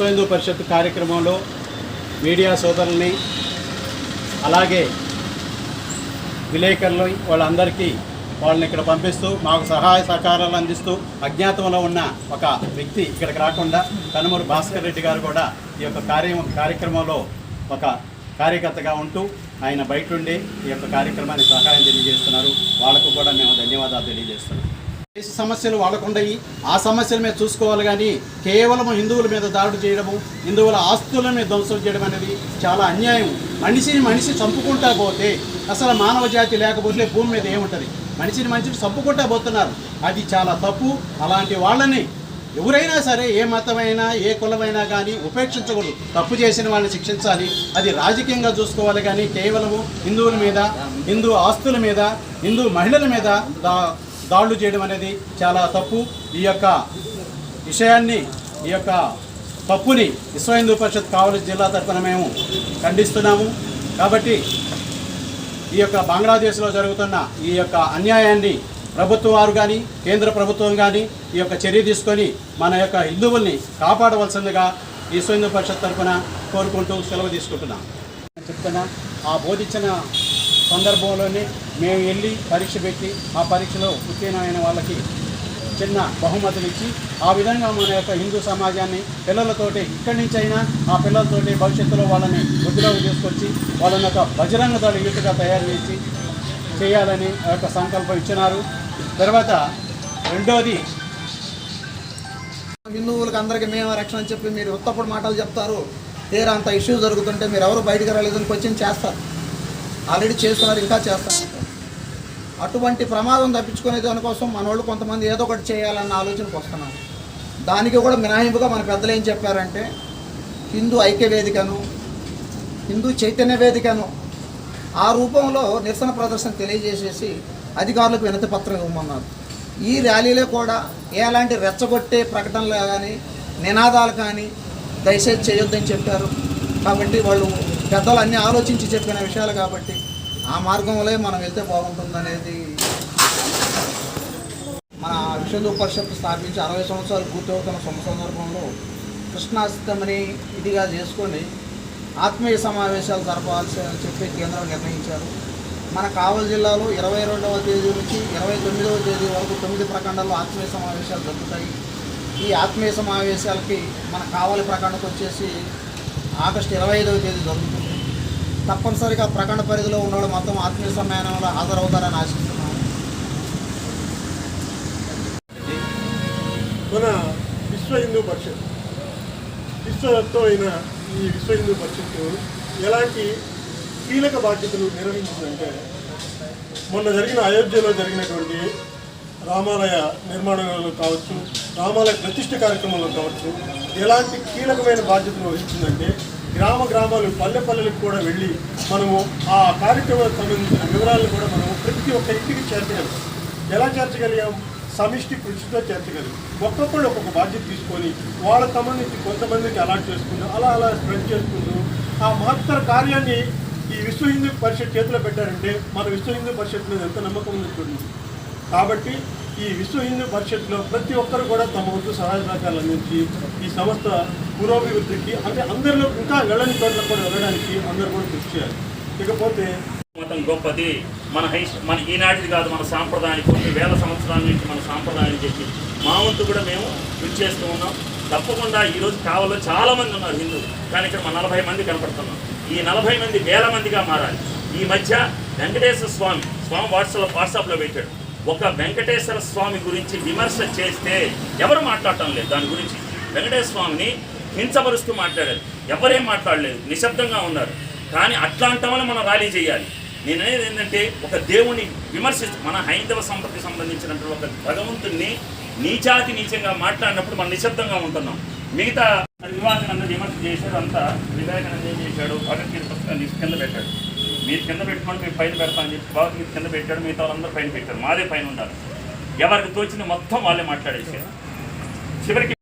విశ్వ హిందూ పరిషత్ కార్యక్రమంలో మీడియా సోదరుల్ని అలాగే విలేకరులు వాళ్ళందరికీ వాళ్ళని ఇక్కడ పంపిస్తూ మాకు సహాయ సహకారాలు అందిస్తూ అజ్ఞాతంలో ఉన్న ఒక వ్యక్తి ఇక్కడికి రాకుండా కనుమూరు భాస్కర్ రెడ్డి గారు కూడా ఈ యొక్క కార్యం కార్యక్రమంలో ఒక కార్యకర్తగా ఉంటూ ఆయన బయట ఉండి ఈ యొక్క కార్యక్రమాన్ని సహాయం తెలియజేస్తున్నారు. వాళ్ళకు కూడా మేము ధన్యవాదాలు తెలియజేస్తున్నాం. దేశ సమస్యలు వాళ్ళకుండయి. ఆ సమస్యల మీద చూసుకోవాలి కానీ కేవలం హిందువుల మీద దాడి చేయడము హిందువుల ఆస్తుల మీద ధ్వంసం చేయడం అనేది చాలా అన్యాయం. మనిషిని మనిషి చంపుకుంటా పోతే అసలు మానవ జాతి లేకపోతే భూమి మీద ఏముంటుంది? మనిషిని మనిషిని చంపుకుంటా పోతున్నారు. అది చాలా తప్పు. అలాంటి వాళ్ళని ఎవరైనా సరే ఏ మతమైనా ఏ కులమైనా కానీ ఉపేక్షించకూడదు. తప్పు చేసిన వాళ్ళని శిక్షించాలి. అది రాజకీయంగా చూసుకోవాలి కానీ కేవలము హిందువుల మీద హిందూ ఆస్తుల మీద హిందూ మహిళల మీద దా దాడులు చేయడం అనేది చాలా తప్పు. ఈ యొక్క విషయాన్ని ఈ యొక్క తప్పుని విశ్వ హిందూ పరిషత్ కావలి జిల్లా తరఫున మేము ఖండిస్తున్నాము. కాబట్టి ఈ యొక్క బంగ్లాదేశ్లో జరుగుతున్న ఈ యొక్క అన్యాయాన్ని ప్రభుత్వం వారు కానీ కేంద్ర ప్రభుత్వం కానీ ఈ యొక్క చర్య తీసుకొని మన యొక్క హిందువుల్ని కాపాడవలసిందిగా విశ్వ హిందూ పరిషత్ తరఫున కోరుకుంటూ సెలవు తీసుకుంటున్నాం. చెప్తున్నా ఆ బోధించిన సందర్భంలోనే మేము వెళ్ళి పరీక్ష పెట్టి ఆ పరీక్షలో ఉత్తీర్ణమైన వాళ్ళకి చిన్న బహుమతులు ఇచ్చి ఆ విధంగా మన యొక్క హిందూ సమాజాన్ని పిల్లలతోటి ఇక్కడి నుంచి అయినా ఆ పిల్లలతోటి భవిష్యత్తులో వాళ్ళని ఉద్యోగం తీసుకొచ్చి వాళ్ళని ఒక బజరంగ దళ యూత్గా తయారు చేసి చేయాలని ఆ యొక్క సంకల్పం ఇచ్చినారు. తర్వాత రెండోది హిందువులకు అందరికీ మేము రక్షణ అని చెప్పి మీరు ఉత్తప్పుడు మాటలు చెప్తారు. తీరా అంత ఇష్యూ జరుగుతుంటే మీరు ఎవరు బయటికి రాలేదని క్వశ్చన్ చేస్తారు. ఆల్రెడీ చేస్తున్నారు ఇంకా చేస్తారు అటువంటి ప్రమాదం తప్పించుకునే దానికోసం మన వాళ్ళు కొంతమంది ఏదో ఒకటి చేయాలన్న ఆలోచనకు వస్తున్నారు. దానికి కూడా మినహాయింపుగా మన పెద్దలు ఏం చెప్పారంటే హిందూ ఐక్య వేదికను హిందూ చైతన్య వేదికను ఆ రూపంలో నిరసన ప్రదర్శన తెలియజేసేసి అధికారులకు వినతి పత్రం ఇవ్వమన్నారు. ఈ ర్యాలీలో కూడా ఎలాంటి రెచ్చగొట్టే ప్రకటనలు కానీ నినాదాలు కానీ దయచేసి చేయొద్దని చెప్పారు. కాబట్టి వాళ్ళు పెద్దలు అన్నీ ఆలోచించి చెప్పిన విషయాలు కాబట్టి ఆ మార్గంలో మనం వెళ్తే బాగుంటుందనేది మన విశ్వ పరిషత్ స్థాపించి అరవై సంవత్సరాలు పూర్తవుతున్న శుభ సందర్భంలో కృష్ణాష్టమిని ఇదిగా చేసుకొని ఆత్మీయ సమావేశాలు జరపాల్సి అని చెప్పి కేంద్రం నిర్ణయించారు. మన కావలి జిల్లాలో ఇరవై రెండవ తేదీ నుంచి ఇరవై తొమ్మిదవ తేదీ వరకు తొమ్మిది ప్రఖండాల్లో ఆత్మీయ సమావేశాలు జరుగుతాయి. ఈ ఆత్మీయ సమావేశాలకి మన కావలి ప్రఖండకు వచ్చేసి ఆగస్టు ఇరవై ఐదవ తేదీ జరుగుతుంది. తప్పనిసరిగా ప్రకటన పరిధిలో ఉన్నవాడు మొత్తం ఆత్మీయ సమ్మేళనంలో హాజరవుతారని ఆశిస్తున్నాను. మన విశ్వ హిందూ పరిషత్ విశ్వతో అయిన ఈ విశ్వ హిందూ పరిషత్ ఎలాంటి కీలక బాధ్యతలు నిర్వహించిందంటే మొన్న జరిగిన అయోధ్యలో జరిగినటువంటి రామాలయ నిర్మాణంలో కావచ్చు రామాలయ ప్రతిష్ట కార్యక్రమంలో కావచ్చు ఎలాంటి కీలకమైన బాధ్యతలు వహించిందంటే గ్రామ గ్రామాలు పల్లె పల్లెలకు కూడా వెళ్ళి మనము ఆ కార్యక్రమాలకు సంబంధించిన వివరాలను కూడా మనము ప్రతి ఒక్క ఇంటికి చేర్చగలం. ఎలా చేర్చగలిగాం? సమిష్టి కృషితో చేర్చగలిగాం ఒక్కొక్కళ్ళు ఒక్కొక్క బాధ్యత తీసుకొని వాళ్ళకి సంబంధించి కొంతమందికి అలాట్ చేసుకుంటూ అలా అలా స్ప్రెడ్ చేసుకుంటూ ఆ మహత్తర కార్యాన్ని ఈ విశ్వ హిందూ పరిషత్ చేతిలో పెట్టారంటే మన విశ్వ హిందూ పరిషత్ మీద ఎంత నమ్మకం ఉంది చూడండి. కాబట్టి ఈ విశ్వ హిందూ పరిషత్లో ప్రతి ఒక్కరు కూడా తమ వంతు సహాయ సహకారాలు అందించి ఈ సంస్థ పురోభివృద్ధికి అంటే అందరిలో ఇంకా వెళ్ళని చోట్ల కూడా వెళ్ళడానికి అందరూ కూడా కృషి చేయాలి. ఇకపోతే మతం గొప్పది. మన హై మన ఈనాటిది కాదు మన సాంప్రదాయం. కొన్ని వేల సంవత్సరాల నుంచి మన సాంప్రదాయం చెప్పి మా వంతు కూడా మేము కృషి చేస్తూ ఉన్నాం. తప్పకుండా ఈరోజు కావాలో చాలామంది ఉన్నారు హిందువులు. కానీ ఇక్కడ మన నలభై మంది కనపడుతున్నాం ఈ నలభై మంది వేల మందిగా మారాలి. ఈ మధ్య వెంకటేశ్వర స్వామి స్వామి వాట్సాప్ వాట్సాప్లో పెట్టాడు. ఒక వెంకటేశ్వర స్వామి గురించి విమర్శ చేస్తే ఎవరు మాట్లాడటం లేదు? దాని గురించి వెంకటేశ్వర స్వామిని హింసపరుస్తూ మాట్లాడారు. ఎవరేం మాట్లాడలేదు? నిశ్శబ్దంగా ఉన్నారు. కానీ అట్లాంటి వాళ్ళని మనం ర్యాలీ చేయాలి. నేను అనేది ఏంటంటే ఒక దేవుని విమర్శిస్తూ మన హైందవ సంపత్తికి సంబంధించినటువంటి ఒక భగవంతుణ్ణి నీచాతి నీచంగా మాట్లాడినప్పుడు మనం నిశ్శబ్దంగా ఉంటున్నాం. మిగతా వివాదాన్ని విమర్శ చేశాడు అంతా వివేకానంద ఏం చేశాడు భగవద్గీత పుస్తకాన్ని కింద పెట్టాడు మీరు కింద పెట్టుకోండి మేము పైన పెడతామని చెప్పి మీరు కింద పెట్టాడు మిగతా వాళ్ళందరూ పైన పెట్టారు. మాదే పైన ఉండాలి. ఎవరికి తోచింది మొత్తం వాళ్ళే మాట్లాడేసారు చివరికి